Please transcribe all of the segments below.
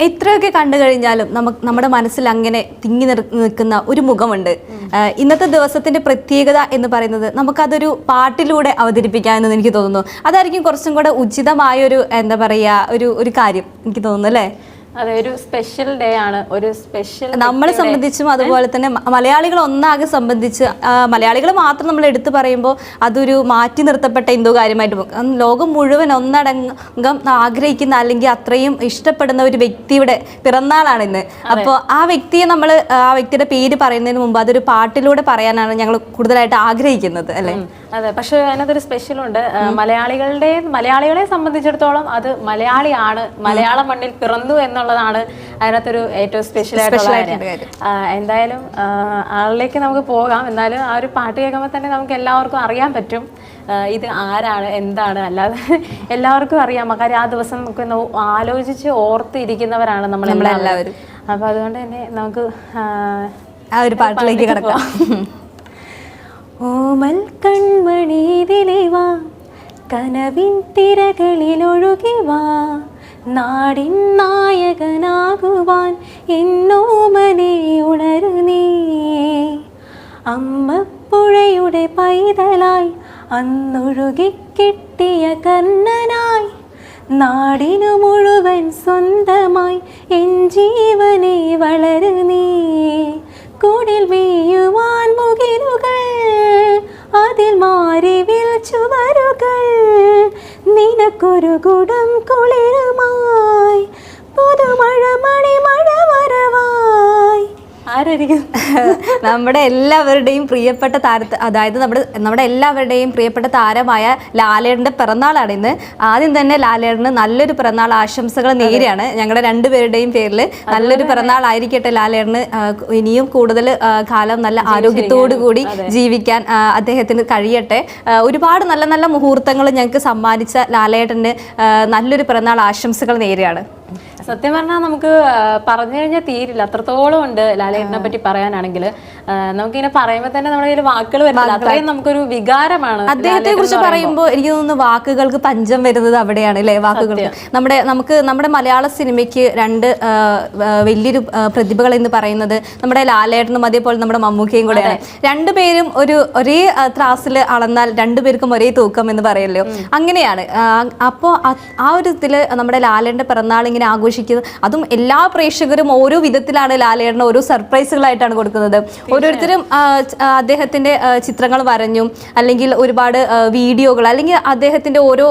എത്രയൊക്കെ കണ്ടു കഴിഞ്ഞാലും നമുക്ക് നമ്മുടെ മനസ്സിൽ അങ്ങനെ തിങ്ങി നിർ- നിൽക്കുന്ന ഒരു മുഖമുണ്ട്. ഇന്നത്തെ ദിവസത്തിന്റെ പ്രത്യേകത എന്ന് പറയുന്നത് നമുക്കതൊരു പാട്ടിലൂടെ അവതരിപ്പിക്കാമെന്ന് എനിക്ക് തോന്നുന്നു. അതായിരിക്കും കുറച്ചും കൂടെ ഉചിതമായ ഒരു എന്താ പറയുക ഒരു ഒരു കാര്യം എനിക്ക് തോന്നുന്നു അല്ലേ? അതെ ഒരു സ്പെഷ്യൽ ഡേ ആണ്. ഒരു സ്പെഷ്യൽ നമ്മളെ സംബന്ധിച്ചും അതുപോലെ തന്നെ മലയാളികൾ ഒന്നാകെ സംബന്ധിച്ച് മലയാളികൾ മാത്രം നമ്മൾ എടുത്തു പറയുമ്പോൾ അതൊരു മാറ്റി നിർത്തപ്പെട്ട എന്തോ കാര്യമായിട്ട് ലോകം മുഴുവൻ ഒന്നടങ്കം ആഗ്രഹിക്കുന്ന അല്ലെങ്കിൽ അത്രയും ഇഷ്ടപ്പെടുന്ന ഒരു വ്യക്തിയുടെ പിറന്നാളാണ് ഇന്ന്. അപ്പോൾ ആ വ്യക്തിയെ നമ്മൾ ആ വ്യക്തിയുടെ പേര് പറയുന്നതിന് മുമ്പ് അതൊരു പാട്ടിലൂടെ പറയാനാണ് ഞങ്ങൾ കൂടുതലായിട്ട് ആഗ്രഹിക്കുന്നത് അല്ലേ? അതെ പക്ഷേ അതിനകത്തൊരു സ്പെഷ്യലുണ്ട് മലയാളികളുടെ മലയാളികളെ സംബന്ധിച്ചിടത്തോളം അത് മലയാളിയാണ്. മലയാള മണ്ണിൽ പിറന്നു എന്നുള്ളതാണ് അതിനകത്തൊരു ഏറ്റവും സ്പെഷ്യൽ ആയിട്ടുള്ള കാര്യം. എന്തായാലും ആളിലേക്ക് നമുക്ക് പോകാം. എന്നാലും ആ ഒരു പാട്ട് കേൾക്കുമ്പോൾ തന്നെ നമുക്ക് എല്ലാവർക്കും അറിയാൻ പറ്റും ഇത് ആരാണ് എന്താണ്. അല്ലാതെ എല്ലാവർക്കും അറിയാം. കാര്യം ആ ദിവസം നമുക്ക് ആലോചിച്ച് ഓർത്തിരിക്കുന്നവരാണ് നമ്മൾ എല്ലാവരും അപ്പൊ അതുകൊണ്ട് തന്നെ നമുക്ക് ആ ഒരു പാട്ടിലേക്ക് കിടക്കാം. ഓമൽ കൺമണീതിലെ വാ. കനവിൻ തിരകളിൽ ഒഴുകി വാ. നാടിൻ നായകനാകുവാൻ എന്നോമനെ നീ. അമ്മപ്പുഴയുടെ പൈതലായി അന്നൊഴുകിക്കിട്ടിയ കർണനായി. നാടിനു മുഴുവൻ സ്വന്തമായി എൻ ജീവനെ നീ. കൂടിൽ വീയുവാൻ മുകിലുകൾ അതിൽ മാറിവിൽ ചുവരുകൾ നിനക്കൊരു കുടം കുളിരുമായി പുതുമഴ മണിമഴ വരവായി. ആരായിരിക്കും? നമ്മുടെ എല്ലാവരുടെയും പ്രിയപ്പെട്ട താരത്ത് അതായത് നമ്മുടെ നമ്മുടെ എല്ലാവരുടെയും പ്രിയപ്പെട്ട താരമായ ലാലേട്ടന്റെ പിറന്നാളാണ് ഇന്ന്. ആദ്യം തന്നെ ലാലേട്ടന് നല്ലൊരു പിറന്നാൾ ആശംസകൾ നേരെയാണ് ഞങ്ങളുടെ രണ്ടുപേരുടെയും പേരിൽ നല്ലൊരു പിറന്നാൾ ആയിരിക്കട്ടെ ലാലേട്ടന്. ഇനിയും കൂടുതൽ കാലം നല്ല ആരോഗ്യത്തോടു കൂടി ജീവിക്കാൻ അദ്ദേഹത്തിന് കഴിയട്ടെ. ഒരുപാട് നല്ല നല്ല മുഹൂർത്തങ്ങൾ ഞങ്ങൾക്ക് സമ്മാനിച്ച ലാലേട്ടന് നല്ലൊരു പിറന്നാൾ ആശംസകൾ നേരെയാണ് സത്യം പറഞ്ഞാൽ നമുക്ക് പറഞ്ഞു കഴിഞ്ഞാൽ തീരില്ല. അത്രത്തോളം ഉണ്ട് ലാലേട്ടനെ പറ്റി പറയാനാണെങ്കിൽ. നമുക്കിങ്ങനെ പറയുമ്പോൾ തന്നെ നമ്മുടെ കയ്യിൽ വാക്കുകൾ വരുന്നില്ല അത്രയും നമുക്കൊരു വികാരമാണ് അദ്ദേഹത്തെ കുറിച്ച് പറയുമ്പോൾ എനിക്ക് തോന്നുന്നു വാക്കുകൾക്ക് പഞ്ചം വരുന്നത് അവിടെയാണ് അല്ലേ? വാക്കുകൾ നമ്മുടെ നമുക്ക് നമ്മുടെ മലയാള സിനിമയ്ക്ക് രണ്ട് വലിയൊരു പ്രതിഭകൾ എന്ന് പറയുന്നത് നമ്മുടെ ലാലേട്ടനും അതേപോലെ നമ്മുടെ മമ്മൂക്കയും കൂടെയാണ്. രണ്ടുപേരും ഒരു ഒരേ ത്രാസിൽ അളന്നാൽ രണ്ടുപേർക്കും ഒരേ തൂക്കം എന്ന് പറയല്ലോ. അങ്ങനെയാണ്. അപ്പോൾ ആ ഒരു ഇതിൽ നമ്മുടെ ലാലേട്ടന്റെ പിറന്നാൾ ഇങ്ങനെ ആഘോഷിക്കുന്നത്. അതും എല്ലാ പ്രേക്ഷകരും ഓരോ വിധത്തിലാണ് ലാലേട്ടൻ ഓരോ സർപ്രൈസുകളായിട്ടാണ് കൊടുക്കുന്നത്. ഓരോരുത്തരും അദ്ദേഹത്തിന്റെ അദ്ദേഹത്തിന്റെ ചിത്രങ്ങൾ വരഞ്ഞു അല്ലെങ്കിൽ ഒരുപാട് വീഡിയോകൾ അല്ലെങ്കിൽ അദ്ദേഹത്തിന്റെ ഓരോ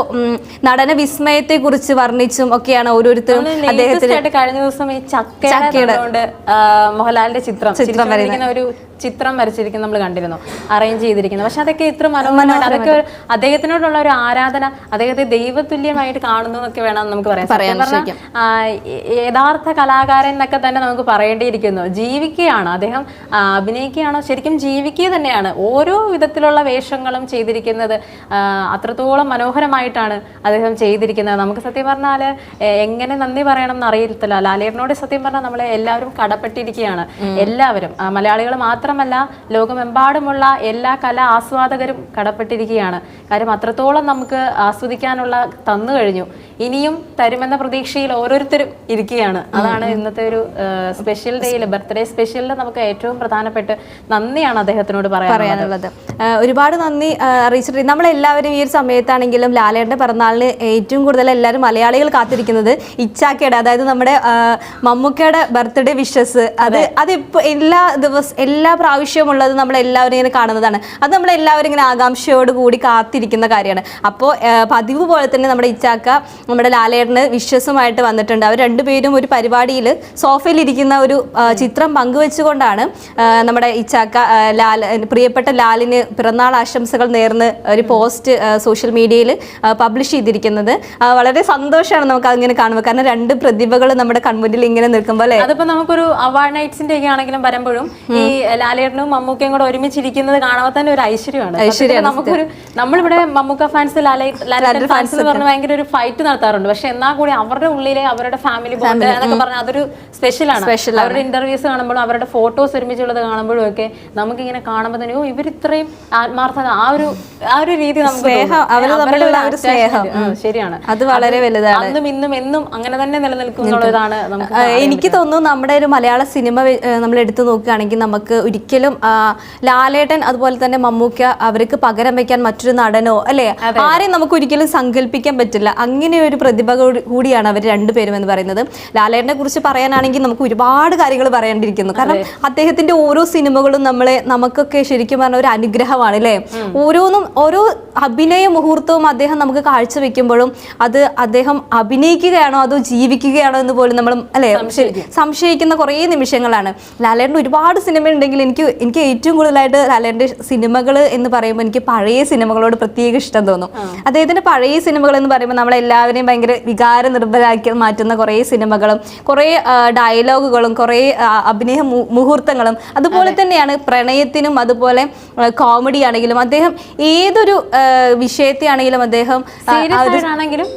നടന വിസ്മയത്തെ കുറിച്ച് വർണിച്ചും ഒക്കെയാണ് ഓരോരുത്തരും അദ്ദേഹത്തിന്റെ കഴിഞ്ഞ ദിവസം ഈ ചക്കയുടെ മോഹൻലാലിന്റെ ചിത്രം ചിത്രം വരയ്ക്കുന്ന ഒരു ചിത്രം വരച്ചിരിക്കുന്ന നമ്മൾ കണ്ടിരുന്നു അറേഞ്ച് ചെയ്തിരിക്കുന്നത്. പക്ഷെ അതൊക്കെ ഇത്ര മനോഹരമാണ് അതൊക്കെ ഒരു- അദ്ദേഹത്തിനോടുള്ള ഒരു ആരാധന അദ്ദേഹത്തെ ദൈവതുല്യമായിട്ട് കാണുന്നു എന്നൊക്കെ വേണം നമുക്ക് പറയാൻ സത്യം പറഞ്ഞാൽ, ആ, യ- യഥാർത്ഥ കലാകാരൻ എന്നൊക്കെ തന്നെ നമുക്ക് പറയേണ്ടിയിരിക്കുന്നു. ജീവിക്കുകയാണ് അദ്ദേഹം ആ, അഭിനയിക്കുകയാണോ ശരിക്കും ജീവിക്കുക തന്നെയാണ്. ഓരോ വിധത്തിലുള്ള വേഷങ്ങളും ചെയ്തിരിക്കുന്നത് ആ, അത്രത്തോളം മനോഹരമായിട്ടാണ് അദ്ദേഹം ചെയ്തിരിക്കുന്നത്. നമുക്ക് സത്യം പറഞ്ഞാൽ എങ്ങനെ നന്ദി പറയണം എന്ന് അറിയത്തില്ല ലാലേട്ടനോട് സത്യം പറഞ്ഞാൽ നമ്മളെ എല്ലാവരും കടപ്പെട്ടിരിക്കുകയാണ്. എല്ലാവരും ആ, മലയാളികൾ മാത്രമല്ല ലോകമെമ്പാടുമുള്ള എല്ലാ കലാ ആസ്വാദകരും കടപ്പെട്ടിരിക്കുകയാണ്. കാര്യം അത്രത്തോളം നമുക്ക് ആസ്വദിക്കാനുള്ള തന്നു കഴിഞ്ഞു. ഇനിയും തരുമെന്ന പ്രതീക്ഷയിൽ ഓരോരുത്തരും ഇരിക്കുകയാണ്. അതാണ് ഇന്നത്തെ ഒരു സ്പെഷ്യൽ ഡേയിൽ ബർത്ത്ഡേ സ്പെഷ്യലിൽ നമുക്ക് ഏറ്റവും പ്രധാനപ്പെട്ട് നന്ദിയാണ് അദ്ദേഹത്തിനോട് പറയാനുള്ളത്. ഒരുപാട് നന്ദി അറിയിച്ചിട്ടുണ്ട് നമ്മളെല്ലാവരും ഈ ഒരു സമയത്താണെങ്കിലും ലാലേട്ടന്റെ പിറന്നാളിന് ഏറ്റവും കൂടുതൽ എല്ലാവരും മലയാളികൾ കാത്തിരിക്കുന്നത് ഇച്ചാക്കയുടെ അതായത് നമ്മുടെ മമ്മൂക്കയുടെ ബർത്ത്ഡേ വിഷസ്. അത് അതിപ്പോൾ എല്ലാ ദിവസം എല്ലാ പ്രാവശ്യവും ഉള്ളത് നമ്മളെല്ലാവരും ഇങ്ങനെ കാണുന്നതാണ്. അത് നമ്മളെല്ലാവരും ഇങ്ങനെ ആകാംക്ഷയോട് കൂടി കാത്തിരിക്കുന്ന കാര്യമാണ്. അപ്പോൾ പതിവ് പോലെ തന്നെ നമ്മുടെ ഇച്ചാക്ക നമ്മുടെ ലാലേട്ടന് വിശ്വസുമായിട്ട് വന്നിട്ടുണ്ട്. അവർ രണ്ടുപേരും ഒരു പരിപാടിയിൽ സോഫയിൽ ഇരിക്കുന്ന ഒരു ചിത്രം പങ്കുവെച്ചുകൊണ്ടാണ് നമ്മുടെ ഇച്ചാക്ക ലാൽ പ്രിയപ്പെട്ട ലാലിന് പിറന്നാൾ ആശംസകൾ നേർന്ന് ഒരു പോസ്റ്റ് സോഷ്യൽ മീഡിയയിൽ പബ്ലിഷ് ചെയ്തിരിക്കുന്നത്. വളരെ സന്തോഷമാണ് നമുക്ക് അതിങ്ങനെ കാണുമ്പോൾ. കാരണം രണ്ട് പ്രതിഭകൾ നമ്മുടെ കൺമുന്നിൽ ഇങ്ങനെ നിൽക്കുമ്പോൾ അല്ലേ? അതിപ്പോ നമുക്കൊരു അവാർഡ് നൈറ്റ്സിന്റെ ഒക്കെ ആണെങ്കിലും വരുമ്പോഴും ഈ ലാലേട്ടനും മമ്മൂക്കയും കൂടെ ഒരുമിച്ചിരിക്കുന്നത് കാണുമ്പോൾ തന്നെ ഒരു ഐശ്വര്യമാണ്. ഐശ്വര്യമാണ് നമുക്കൊരു നമ്മളിവിടെ മമ്മൂക്ക ഫാൻസ് ലാലേ ലാലേട്ടൻ ഫാൻസ് എന്ന് പറഞ്ഞാൽ ഭയങ്കര ഒരു ഫൈറ്റ് നടത്താറുണ്ട്. പക്ഷെ എന്നാൽ കൂടി അവരുടെ ഉള്ളിലെ അവരുടെ ഫാമിലി ബോണ്ട് എന്നൊക്കെ പറഞ്ഞാൽ അതൊരു സ്പെഷ്യലാണ് അവരുടെ ഇന്റർവ്യൂസ് കാണുമ്പോഴും അവരുടെ ഫോട്ടോസ് ഒരുമിച്ചുള്ളത് കാണുമ്പോഴും ഒക്കെ നമുക്കിങ്ങനെ കാണുമ്പോൾ തന്നെ ഓ ഇവർ ഇത്രയും ആത്മാർത്ഥത. ആ ഒരു ആ ഒരു രീതി നമുക്ക്. ശരിയാണ്. അത് വളരെ വലുതാണ്. അന്നും ഇന്നും എന്നും അങ്ങനെ തന്നെ നിലനിൽക്കും എന്നുള്ളതാണ് എനിക്ക് തോന്നുന്നു നമ്മുടെ ഒരു മലയാള സിനിമ നമ്മൾ എടുത്തു നോക്കുകയാണെങ്കിൽ നമുക്ക് ഒരിക്കലും ലാലേട്ടൻ അതുപോലെ തന്നെ മമ്മൂക്ക അവർക്ക് പകരം വെക്കാൻ മറ്റൊരു നടനോ അല്ലെ? ആരെയും നമുക്ക് ഒരിക്കലും സങ്കല്പിക്കാൻ പറ്റില്ല. അങ്ങനെ ഒരു പ്രതിഭ കൂടിയാണ് അവർ രണ്ടുപേരും എന്ന് പറയുന്നത്. ലാലേട്ടനെ കുറിച്ച് പറയാനാണെങ്കിൽ നമുക്ക് ഒരുപാട് കാര്യങ്ങൾ പറയേണ്ടിയിരിക്കുന്നു കാരണം അദ്ദേഹത്തിന്റെ ഓരോ സിനിമകളും നമ്മളെ നമുക്കൊക്കെ ശരിക്കും പറഞ്ഞ ഒരു അനുഗ്രഹമാണ് അല്ലേ? ഓരോന്നും ഓരോ അഭിനയ മുഹൂർത്തവും അദ്ദേഹം നമുക്ക് കാഴ്ചവെക്കുമ്പോഴും അത് അദ്ദേഹം അഭിനയിക്കുകയാണോ അതോ ജീവിക്കുകയാണോ എന്ന് പോലും നമ്മൾ അല്ലെ? സംശയിക്കുന്ന കുറേ നിമിഷങ്ങളാണ്. ലാലേട്ടൻ ഒരുപാട് സിനിമ ഉണ്ടെങ്കിൽ എനിക്ക് എനിക്ക് ഏറ്റവും കൂടുതലായിട്ട് ലാലേട്ടന്റെ സിനിമകൾ എന്ന് പറയുമ്പോൾ എനിക്ക് പഴയ സിനിമകളോട് പ്രത്യേക ഇഷ്ടം തോന്നും. അദ്ദേഹത്തിന്റെ പഴയ സിനിമകൾ എന്ന് പറയുമ്പോൾ നമ്മളെല്ലാവരെയും ഭയങ്കര വികാര നിർഭരാക്കി മാറ്റുന്ന കുറേ സിനിമകളും കുറേ ഡയലോഗുകളും കുറേ അഭിനയ മുഹൂർത്തങ്ങളും അതുപോലെ തന്നെയാണ് പ്രണയത്തിനും അതുപോലെ കോമഡി ആണെങ്കിലും അദ്ദേഹം ഏതൊരു വിഷയത്തെ ആണെങ്കിലും അദ്ദേഹം ആണെങ്കിലും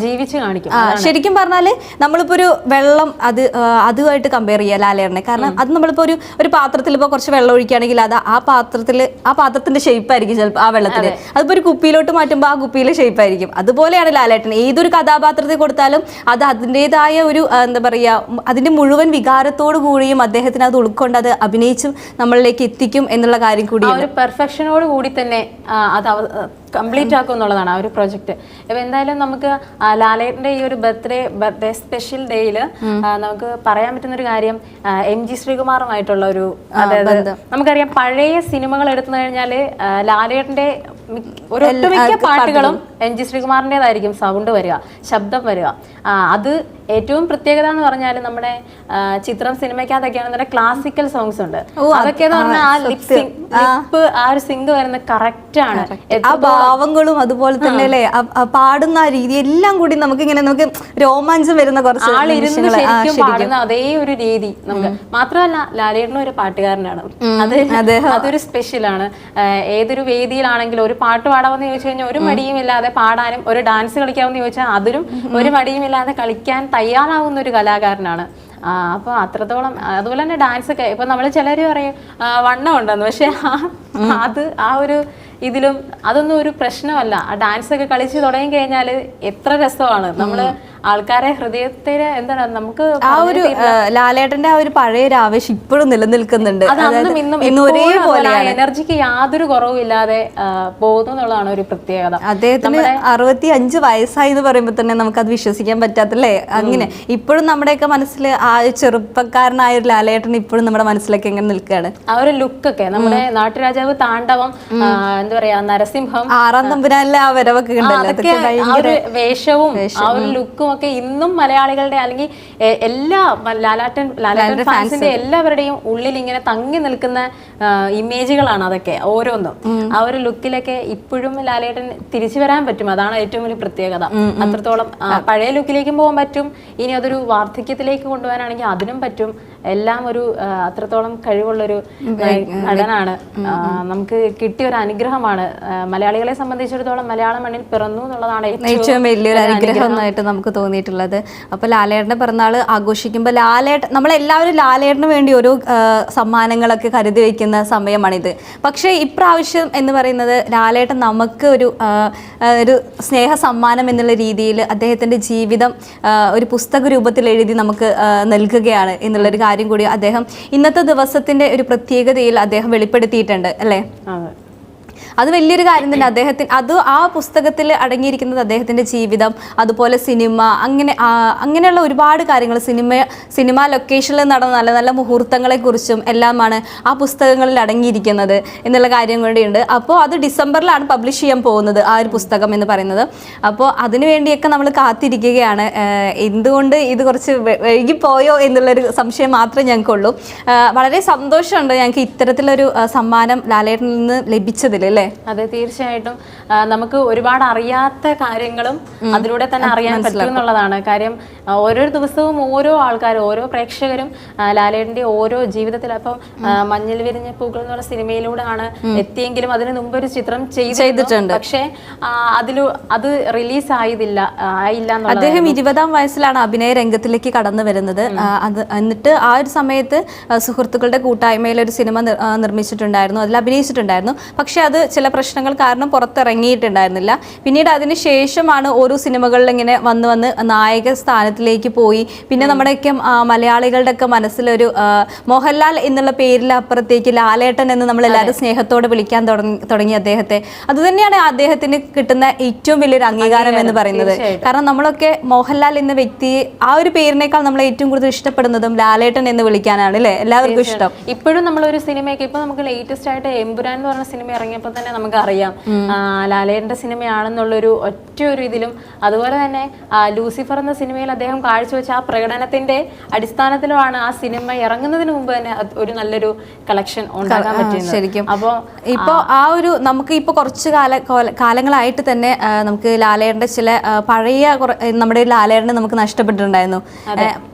ജീവിച്ച് കാണിക്കും. ശരിക്കും പറഞ്ഞാൽ നമ്മളിപ്പോ ഒരു വെള്ളം അത് അതുമായിട്ട് കമ്പയർ ചെയ്യുക ലാലേറിനെ കാരണം അത് നമ്മളിപ്പോ ഒരു ഒരു പാത്രത്തിൽ ഇപ്പോൾ കുറച്ച് വെള്ളം ഒഴിക്കുകയാണെങ്കിൽ അത് ആ പാത്രത്തിൽ ആ പാത്രത്തിന്റെ ഷേപ്പ് ആയിരിക്കും ചിലപ്പോൾ ആ വെള്ളത്തിൽ അതിപ്പോ ഒരു കുപ്പിയിലോട്ട് മാറ്റുമ്പോൾ ആ കുപ്പിയിലെ ഷേപ്പ് ആയിരിക്കും. അതുപോലെയാണ് ലാലേട്ടൻ ഏതൊരു കഥാപാത്രത്തെ കൊടുത്താലും അത് അതിന്റെതായ ഒരു എന്താ പറയാ അതിന്റെ അതിന്റെ മുഴുവൻ വികാരത്തോടു കൂടിയും അദ്ദേഹത്തിന് അത് ഉൾക്കൊണ്ട് അത് അഭിനയിച്ചും നമ്മളിലേക്ക് എത്തിക്കും എന്നുള്ള കാര്യം കൂടി ഒരു പെർഫെക്ഷനോട് കൂടി തന്നെ അത് കംപ്ലീറ്റ് ആക്കും എന്നുള്ളതാണ് ആ ഒരു പ്രൊജക്ട്. ഇപ്പൊ എന്തായാലും നമുക്ക് ആ, ലാലേട്ടന്റെ ഈ ഒരു ബർത്ത്ഡേ ബർത്ത്ഡേ സ്പെഷ്യൽ ഡേയിൽ നമുക്ക് പറയാൻ പറ്റുന്ന ഒരു കാര്യം എം ജി ശ്രീകുമാറുമായിട്ടുള്ള ഒരു അതായത് നമുക്കറിയാം പഴയ സിനിമകൾ എടുത്തു കഴിഞ്ഞാൽ ആ, ലാലേട്ടന്റെ ഒരു ഒട്ടുമിക്ക പാട്ടുകളും. എം ജി ശ്രീകുമാറിന്റെതായിരിക്കും സൗണ്ട് വരിക ശബ്ദം വരിക. അത് ഏറ്റവും പ്രത്യേകത എന്ന് പറഞ്ഞാൽ നമ്മുടെ ചിത്രം സിനിമയ്ക്കകത്തൊക്കെയാണ് ക്ലാസിക്കൽ സോങ്സ് ഉണ്ട്. അതൊക്കെ എന്ന് പറഞ്ഞാൽ ആ ലിപ് ലിപ്പ് ആ. ഒരു സിങ്ക് വരുന്നത് കറക്റ്റ് ആണ്. ആ ഭാവങ്ങളും അതുപോലെ തന്നെ അല്ലേ? പാടുന്ന ആ രീതി എല്ലാം കൂടി നമുക്ക് ഇങ്ങനെ നമുക്ക് രോമാഞ്ചം വരുന്ന കുറച്ച് ആളിരുന്ന് ശരിക്കും പാടുന്ന അതേ ഒരു രീതി നമുക്ക്. മാത്രമല്ല ലാലേട്ടനും ഒരു പാട്ടുകാരനാണ്. അത് അതൊരു സ്പെഷ്യലാണ് ഏതൊരു വേദിയിലാണെങ്കിലും ഒരു പാട്ട് പാടാമെന്ന് ചോദിച്ചു കഴിഞ്ഞാൽ ഒരു മടിയും ഇല്ലാതെ പാടാനും ഒരു ഡാൻസ് കളിക്കാമെന്ന് ചോദിച്ചാൽ അതിലും ഒരു മടിയുമില്ലാതെ കളിക്കാൻ തയ്യാറാവുന്ന ഒരു കലാകാരനാണ്. അപ്പൊ അത്രത്തോളം അതുപോലെ തന്നെ ഡാൻസ് ഒക്കെ ഇപ്പൊ നമ്മൾ ചിലർ പറയും വണ്ണം ഉണ്ടെന്ന്. പക്ഷെ അത് ആ ഒരു ഇതിലും അതൊന്നും ഒരു പ്രശ്നമല്ല. ആ ഡാൻസ് ഒക്കെ കളിച്ച് തുടങ്ങി കഴിഞ്ഞാൽ എത്ര രസമാണ്. നമ്മൾ ആൾക്കാരെ ഹൃദയത്തെ എന്താണ് നമുക്ക് ആ ഒരു ലാലേട്ടന്റെ ആ ഒരു പഴയ ഒരു ആവേശം ഇപ്പോഴും നിലനിൽക്കുന്നുണ്ട്. അത് അന്നും ഇന്നും ഇന്ന് ഒരേപോലെ എനർജിക്ക് യാതൊരു കുറവുമില്ലാതെ ആ, പോകുന്നു എന്നുള്ളതാണ് ഒരു പ്രത്യേകത. അദ്ദേഹത്തിന് അറുപത്തി അഞ്ച് വയസ്സായി എന്ന് പറയുമ്പോൾ തന്നെ നമുക്ക് അത് വിശ്വസിക്കാൻ പറ്റാത്തല്ലേ? അങ്ങനെ. ഇപ്പോഴും നമ്മുടെയൊക്കെ മനസ്സിൽ ആ ചെറുപ്പക്കാരനായ ഒരു ലാലേട്ടൻ ഇപ്പോഴും നമ്മുടെ മനസ്സിലൊക്കെ എങ്ങനെ നിൽക്കുകയാണ്. ആ ഒരു ലുക്കൊക്കെ നമ്മുടെ നാട്ടുരാജാവ് താണ്ഡവം എന്താ പറയാ നരസിംഹം ആറാം തമ്പുരാനിലെ ആ വരവൊക്കെ ഉണ്ടല്ലോ വേഷവും ആ ഒരു ലുക്കും ഒക്കെ ഇന്നും മലയാളികളുടെ അല്ലെങ്കിൽ എല്ലാ ലാലാട്ടൻ ലാലാട്ടൻ ഫാൻസിന്റെ എല്ലാവരുടെയും ഉള്ളിൽ ഇങ്ങനെ തങ്ങി നിൽക്കുന്ന ഇമേജുകളാണ് അതൊക്കെ ഓരോന്നും. ആ ഒരു ലുക്കിലൊക്കെ ഇപ്പോഴും ലാലേട്ടൻ തിരിച്ചു വരാൻ പറ്റും. അതാണ് ഏറ്റവും വലിയ പ്രത്യേകത. അത്രത്തോളം പഴയ ലുക്കിലേക്കും പോകാൻ പറ്റും. ഇനി അതൊരു വാർദ്ധക്യത്തിലേക്ക് കൊണ്ടുപോകാനാണെങ്കിൽ അതിനും പറ്റും. എല്ലാം ഒരു അത്രത്തോളം കഴിവുള്ളൊരു നടനാണ്. നമുക്ക് കിട്ടിയ ഒരു അനുഗ്രഹമാണ്. മലയാളികളെ സംബന്ധിച്ചിടത്തോളം മലയാള മണ്ണിൽ പിറന്നു എന്നുള്ളതാണ് ഏറ്റവും വലിയൊരു അനുഗ്രഹമായിട്ട് നമുക്ക് തോന്നിയിട്ടുള്ളത്. അപ്പോൾ ലാലേട്ടന്റെ പിറന്നാൾ ആഘോഷിക്കുമ്പോൾ ലാലേട്ടൻ നമ്മളെല്ലാവരും ലാലേട്ടന് വേണ്ടി ഓരോ സമ്മാനങ്ങളൊക്കെ കരുതി വയ്ക്കുന്ന സമയമാണിത്. പക്ഷേ ഇപ്രാവശ്യം എന്ന് പറയുന്നത് ലാലേട്ടൻ നമുക്ക് ഒരു ഒരു സ്നേഹ സമ്മാനം എന്നുള്ള രീതിയിൽ അദ്ദേഹത്തിന്റെ ജീവിതം ഒരു പുസ്തക രൂപത്തിൽ എഴുതി നമുക്ക് നൽകുകയാണ് എന്നുള്ളൊരു കാര്യം കൂടി അദ്ദേഹം ഇന്നത്തെ ദിവസത്തിന്റെ ഒരു പ്രത്യേകതയിൽ അദ്ദേഹം വെളിപ്പെടുത്തിയിട്ടുണ്ട് അല്ലേ? അതെ വലിയൊരു കാര്യം തന്നെ. അദ്ദേഹത്തിന് അത് ആ പുസ്തകത്തിൽ അടങ്ങിയിരിക്കുന്നത് അദ്ദേഹത്തിന്റെ ജീവിതം അതുപോലെ സിനിമ അങ്ങനെ അങ്ങനെയുള്ള ഒരുപാട് കാര്യങ്ങൾ സിനിമ സിനിമ ലൊക്കേഷനിൽ നടന്ന നല്ല നല്ല മുഹൂർത്തങ്ങളെ കുറിച്ചും എല്ലാമാണ് ആ പുസ്തകങ്ങളിൽ അടങ്ങിയിരിക്കുന്നത് എന്നുള്ള കാര്യം കൂടിയുണ്ട് അപ്പോൾ അത് ഡിസംബറിലാണ് പബ്ലിഷ് ചെയ്യാൻ പോകുന്നത് ആ ഒരു പുസ്തകം എന്ന് പറയുന്നത്. അപ്പോൾ അതിനു വേണ്ടിയൊക്കെ നമ്മൾ കാത്തിരിക്കുകയാണ്. എന്തുകൊണ്ട് ഇത് കുറച്ച് വൈകിപ്പോയോ എന്നുള്ളൊരു സംശയം മാത്രമേ ഞങ്ങൾക്കുള്ളൂ. വളരെ സന്തോഷമുണ്ട് ഞങ്ങൾക്ക് ഇത്തരത്തിലൊരു സമ്മാനം ലാലേട്ടനിൽ നിന്ന് ലഭിച്ചതിൽ അല്ലേ? അല്ലേ? അതെ തീർച്ചയായിട്ടും. നമുക്ക് ഒരുപാട് അറിയാത്ത കാര്യങ്ങളും അതിലൂടെ തന്നെ അറിയാൻ പറ്റും എന്നുള്ളതാണ്. കാര്യം ഓരോ ദിവസവും ഓരോ ആൾക്കാരും ഓരോ പ്രേക്ഷകരും ലാലേടിന്റെ ഓരോ ജീവിതത്തിൽ അപ്പം മഞ്ഞൾ വിരിഞ്ഞ പൂക്കൾ എന്ന് പറഞ്ഞ സിനിമയിലൂടെയാണ് എത്തിയെങ്കിലും അതിന് മുമ്പ് ഒരു ചിത്രം ചെയ്തിട്ടുണ്ട്. പക്ഷേ അതിൽ അത് റിലീസ് ആയതില്ല ആയില്ല അദ്ദേഹം ഇരുപതാം വയസ്സിലാണ് അഭിനയ രംഗത്തിലേക്ക് കടന്നു വരുന്നത്. അത് എന്നിട്ട് ആ ഒരു സമയത്ത് സുഹൃത്തുക്കളുടെ കൂട്ടായ്മയിൽ ഒരു സിനിമ നിർമ്മിച്ചിട്ടുണ്ടായിരുന്നു. അതിൽ അഭിനയിച്ചിട്ടുണ്ടായിരുന്നു. പക്ഷെ അത് ചില പ്രശ്നങ്ങൾ കാരണം പുറത്തിറങ്ങിയിട്ടുണ്ടായിരുന്നില്ല. പിന്നീട് അതിന് ശേഷമാണ് ഓരോ സിനിമകളിൽ ഇങ്ങനെ വന്ന് വന്ന് നായക സ്ഥാനത്തിലേക്ക് പോയി. പിന്നെ നമ്മുടെയൊക്കെ ആ, മലയാളികളുടെ ഒക്കെ മനസ്സിലൊരു മോഹൻലാൽ എന്നുള്ള പേരിൽ അപ്പുറത്തേക്ക് ലാലേട്ടൻ എന്ന് നമ്മൾ എല്ലാവരും സ്നേഹത്തോടെ വിളിക്കാൻ തുടങ്ങി അദ്ദേഹത്തെ. അതുതന്നെയാണ് അദ്ദേഹത്തിന് കിട്ടുന്ന ഏറ്റവും വലിയൊരു അംഗീകാരം എന്ന് പറയുന്നത്. കാരണം നമ്മളൊക്കെ മോഹൻലാൽ എന്ന വ്യക്തി ആ ഒരു പേരിനേക്കാൾ നമ്മൾ ഏറ്റവും കൂടുതൽ ഇഷ്ടപ്പെടുന്നതും ലാലേട്ടൻ എന്ന് വിളിക്കാനാണ് അല്ലേ? എല്ലാവർക്കും ഇഷ്ടം. ഇപ്പോഴും നമ്മളൊരു സിനിമയൊക്കെ ഇപ്പൊ നമുക്ക് ലേറ്റസ്റ്റ് ആയിട്ട് എമ്പുരാൻ എന്ന് പറഞ്ഞ സിനിമ ഇറങ്ങിയപ്പോൾ തന്നെ നമുക്ക് അറിയാം ലാലേട്ടന്റെ സിനിമയാണെന്നുള്ളൊരു ഒറ്റ ഒരു ഇതിലും അതുപോലെ തന്നെ ലൂസിഫർ എന്ന സിനിമയിൽ അദ്ദേഹം കാഴ്ചവെച്ച ആ പ്രകടനത്തിന്റെ അടിസ്ഥാനത്തിലുമാണ് ആ സിനിമ ഇറങ്ങുന്നതിന് മുമ്പ് തന്നെ ഒരു നല്ലൊരു കളക്ഷൻ ഉണ്ടാക്കാൻ പറ്റുന്നത് ശരിക്കും. അപ്പോൾ ഇപ്പോൾ ആ ഒരു നമുക്ക് ഇപ്പോൾ കുറച്ച് കാല കോല- കാലങ്ങളായിട്ട് തന്നെ നമുക്ക് ലാലേട്ടന്റെ ചില പഴയ നമ്മുടെ ലാലേട്ടനെ നമുക്ക് നഷ്ടപ്പെട്ടിട്ടുണ്ടായിരുന്നു.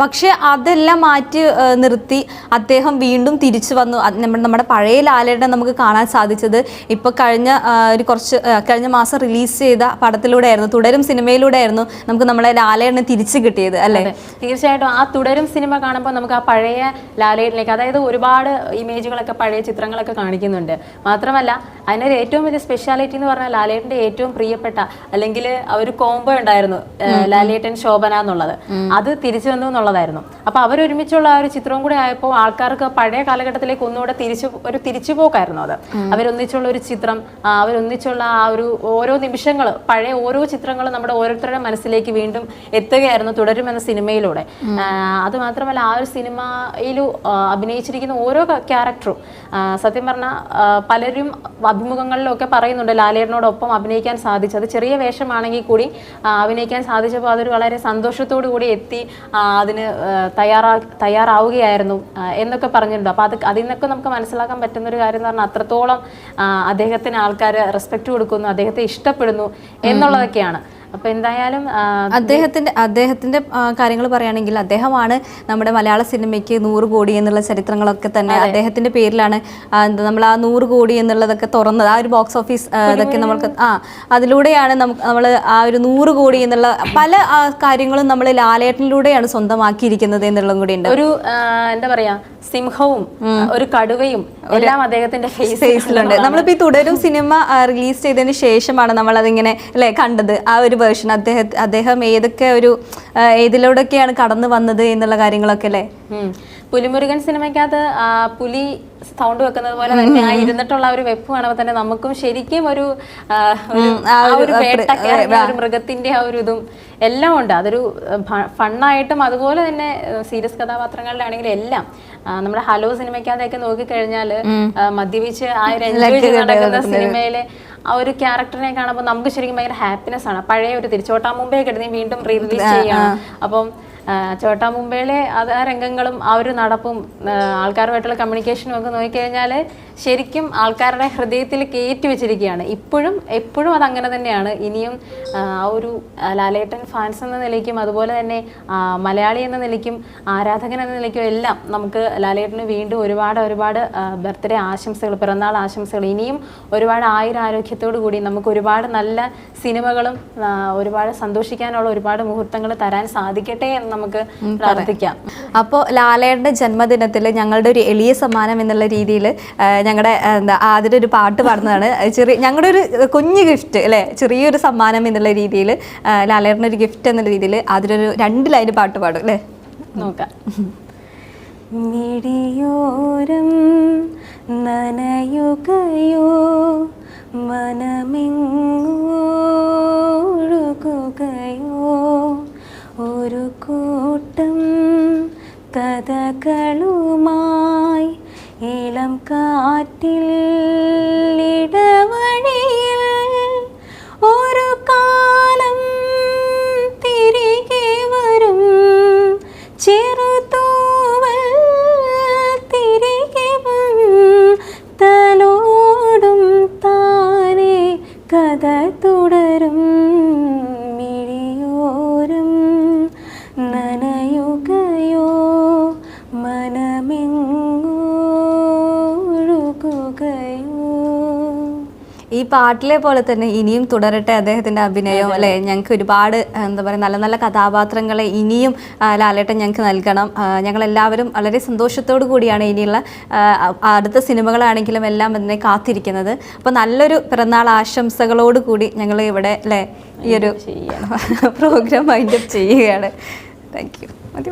പക്ഷെ അതെല്ലാം മാറ്റി നിർത്തി അദ്ദേഹം വീണ്ടും തിരിച്ചു വന്നു. നമ്മുടെ പഴയ ലാലേട്ടനെ നമുക്ക് കാണാൻ സാധിച്ചത് ഇപ്പോൾ കഴിഞ്ഞ ഒരു കുറച്ച് കഴിഞ്ഞ മാസം റിലീസ് ചെയ്ത പടത്തിലൂടെയായിരുന്നു തുടരും സിനിമയിലൂടെയായിരുന്നു നമുക്ക് നമ്മളെ ലാലേട്ടനെ തിരിച്ചു കിട്ടിയത് അല്ലേ? തീർച്ചയായിട്ടും ആ തുടരും സിനിമ കാണുമ്പോൾ നമുക്ക് ആ പഴയ ലാലേട്ടിലേക്ക് അതായത് ഒരുപാട് ഇമേജുകളൊക്കെ പഴയ ചിത്രങ്ങളൊക്കെ കാണിക്കുന്നുണ്ട്. മാത്രമല്ല അതിനൊരു ഏറ്റവും വലിയ സ്പെഷ്യാലിറ്റി എന്ന് പറഞ്ഞാൽ ലാലേട്ടന്റെ ഏറ്റവും പ്രിയപ്പെട്ട അല്ലെങ്കിൽ ഒരു കോംബോ ഉണ്ടായിരുന്നു ലാലേട്ടൻ ശോഭന എന്നുള്ളത്. അത് തിരിച്ചു വന്നു എന്നുള്ളതായിരുന്നു. അപ്പൊ അവരൊരുമിച്ചുള്ള ആ ഒരു ചിത്രവും കൂടെ ആയപ്പോൾ ആൾക്കാർക്ക് പഴയ കാലഘട്ടത്തിലേക്ക് ഒന്നുകൂടെ തിരിച്ചു ഒരു തിരിച്ചുപോക്കായിരുന്നു അത്. അവരൊന്നിച്ചുള്ള ഒരു ചിത്രം അവരൊന്നിച്ചുള്ള ആ ഒരു ഓരോ നിമിഷങ്ങൾ പഴയ ഓരോ ചിത്രങ്ങളും നമ്മുടെ ഓരോരുത്തരുടെ മനസ്സിലേക്ക് വീണ്ടും എത്തുകയായിരുന്നു തുടരുമെന്ന സിനിമയിലൂടെ. അത് മാത്രമല്ല ആ ഒരു സിനിമയിൽ അഭിനയിച്ചിരിക്കുന്ന ഓരോ ക്യാരക്ടറും സത്യം പറഞ്ഞാൽ പലരും അഭിമുഖങ്ങളിലും ഒക്കെ പറയുന്നുണ്ട് ലാലേട്ടനോടൊപ്പം അഭിനയിക്കാൻ സാധിച്ചു. അത് ചെറിയ വേഷമാണെങ്കിൽ കൂടി അഭിനയിക്കാൻ സാധിച്ചപ്പോൾ അതൊരു വളരെ സന്തോഷത്തോടു കൂടി എത്തി അതിന് തയ്യാറാ തയ്യാറാവുകയായിരുന്നു എന്നൊക്കെ പറഞ്ഞിട്ടുണ്ട്. അപ്പോൾ അത് അതിൽ നിന്നൊക്കെ നമുക്ക് മനസ്സിലാക്കാൻ പറ്റുന്ന ഒരു കാര്യം എന്ന് പറഞ്ഞാൽ അത്രത്തോളം അദ്ദേഹത്തിന് ആൾക്കാർ റെസ്പെക്ട് കൊടുക്കുന്നു അദ്ദേഹത്തെ ഇഷ്ടപ്പെടുന്നു എന്നുള്ളതൊക്കെയാണ്. അപ്പോൾ എന്തായാലും അദ്ദേഹത്തിന്റെ അദ്ദേഹത്തിന്റെ കാര്യങ്ങൾ പറയുകയാണെങ്കിൽ അദ്ദേഹമാണ് നമ്മുടെ മലയാള സിനിമയ്ക്ക് നൂറ് കോടി എന്നുള്ള ചരിത്രങ്ങളൊക്കെ തന്നെ അദ്ദേഹത്തിന്റെ പേരിലാണ് എന്താ നമ്മൾ ആ നൂറ് കോടി എന്നുള്ളതൊക്കെ തുറന്നത്. ആ ഒരു ബോക്സ് ഓഫീസ് ഇതൊക്കെ നമ്മൾക്ക് ആ അതിലൂടെയാണ് നമുക്ക് നമ്മൾ ആ ഒരു നൂറ് കോടി എന്നുള്ള പല കാര്യങ്ങളും നമ്മൾ ലാലേട്ടനിലൂടെയാണ് സ്വന്തമാക്കിയിരിക്കുന്നത് എന്നുള്ളതും കൂടി ഉണ്ട്. ഒരു എന്താ പറയാ സിംഹവും ഒരു കടുവയും എല്ലാം അദ്ദേഹത്തിന്റെ ഫേസ് ഫേസിലുണ്ട് നമ്മളിപ്പോ ഈ തുടരും സിനിമ റിലീസ് ചെയ്തതിന് ശേഷമാണ് നമ്മൾ അതിങ്ങനെ അല്ലെ കണ്ടത്. ആ ഒരു വേർഷൻ അദ്ദേഹം അദ്ദേഹം ഏതൊക്കെ ഒരു ഏതിലൂടെയൊക്കെയാണ് കടന്നു വന്നത് എന്നുള്ള കാര്യങ്ങളൊക്കെ അല്ലേ. പുലിമുരുകൻ സിനിമയ്ക്കകത്ത് പുലി സൗണ്ട് വെക്കുന്നത് പോലെ തന്നെ ആ ഇരുന്നിട്ടുള്ള ഒരു വെപ്പ് കാണുമ്പോൾ തന്നെ നമുക്കും ശരിക്കും ഒരു ഒരു- മൃഗത്തിന്റെ ആ ഒരു ഇതും എല്ലാം ഉണ്ട്. അതൊരു ഫണ്ണായിട്ടും അതുപോലെ തന്നെ സീരിയസ് കഥാപാത്രങ്ങളുടെ ആണെങ്കിലും എല്ലാം. നമ്മുടെ ഹലോ സിനിമയ്ക്കകത്തൊക്കെ നോക്കിക്കഴിഞ്ഞാൽ മദ്യപിച്ച് ആ ഒരു എൻജോയ് ചെയ്ത് നടക്കുന്ന സിനിമയിലെ ആ ഒരു ക്യാരക്ടറിനെ കാണുമ്പോൾ നമുക്ക് ശരിക്കും ഭയങ്കര ഹാപ്പിനെസ് ആണ്. പഴയ ഒരു തിരിച്ചോട്ടാ മുമ്പേ കിടന്ന് വീണ്ടും റീ റിലീസ് ചെയ്യണം. അപ്പം ചോട്ടാ മുംബൈയിലെ ആ രംഗങ്ങളും ആ ഒരു നടപ്പും ആൾക്കാരുമായിട്ടുള്ള കമ്മ്യൂണിക്കേഷനും ഒക്കെ നോക്കിക്കഴിഞ്ഞാൽ ശരിക്കും ആൾക്കാരുടെ ഹൃദയത്തിൽ കയറ്റി വെച്ചിരിക്കുകയാണ്. ഇപ്പോഴും എപ്പോഴും അത് അങ്ങനെ തന്നെയാണ്. ഇനിയും ആ ഒരു ലാലേട്ടൻ ഫാൻസ് എന്ന നിലയ്ക്കും അതുപോലെ തന്നെ മലയാളി എന്ന നിലയ്ക്കും ആരാധകൻ എന്ന നിലയ്ക്കും എല്ലാം നമുക്ക് ലാലേട്ടന് വീണ്ടും ഒരുപാട് ഒരുപാട് ബർത്ത്ഡേ ആശംസകൾ പിറന്നാൾ ആശംസകൾ. ഇനിയും ഒരുപാട് ആയുരാരോഗ്യത്തോടു കൂടി നമുക്ക് ഒരുപാട് നല്ല സിനിമകളും ഒരുപാട് സന്തോഷിക്കാനുള്ള ഒരുപാട് മുഹൂർത്തങ്ങൾ തരാൻ സാധിക്കട്ടെ എന്ന് നമുക്ക് പ്രാർത്ഥിക്കാം. അപ്പോൾ ലാലേട്ടന്റെ ജന്മദിനത്തിൽ ഞങ്ങളുടെ ഒരു എളിയ സമ്മാനം എന്നുള്ള രീതിയിൽ ഞങ്ങളുടെ എന്താ ആദ്യം ഒരു പാട്ട് പാടുന്നതാണ്. ചെറിയ ഞങ്ങളുടെ ഒരു കുഞ്ഞു ഗിഫ്റ്റ് അല്ലേ? ചെറിയൊരു സമ്മാനം എന്നുള്ള രീതിയിൽ ലാലേട്ടന്റെ ഒരു ഗിഫ്റ്റ് എന്നുള്ള രീതിയിൽ അതിലൊരു രണ്ട് ലൈൻ പാട്ട് പാടും അല്ലേ? നോക്കാം. മിടിയോരം നനയുകയോ മനമിങ്ങുകയോ ഒരു കൂട്ടം കഥകളുമായി இளம் காற்றில் இடவர் പാട്ടിലെ പോലെ തന്നെ ഇനിയും തുടരട്ടെ അദ്ദേഹത്തിന്റെ അഭിനയം അല്ലെ? ഞങ്ങൾക്ക് ഒരുപാട് എന്താ പറയുക നല്ല നല്ല കഥാപാത്രങ്ങളെ ഇനിയും ലാലേട്ടൻ ഞങ്ങൾക്ക് നൽകണം. ഞങ്ങൾ എല്ലാവരും വളരെ സന്തോഷത്തോടു കൂടിയാണ് ഇനിയുള്ള അടുത്ത സിനിമകളാണെങ്കിലും എല്ലാം അതിനെ കാത്തിരിക്കുന്നത്. അപ്പോൾ നല്ലൊരു പിറന്നാൾ ആശംസകളോട് കൂടി ഞങ്ങൾ ഇവിടെ അല്ലേ ഈ ഒരു പ്രോഗ്രാം വൈൻഡപ്പ് ചെയ്യുകയാണ്. താങ്ക് യു മതി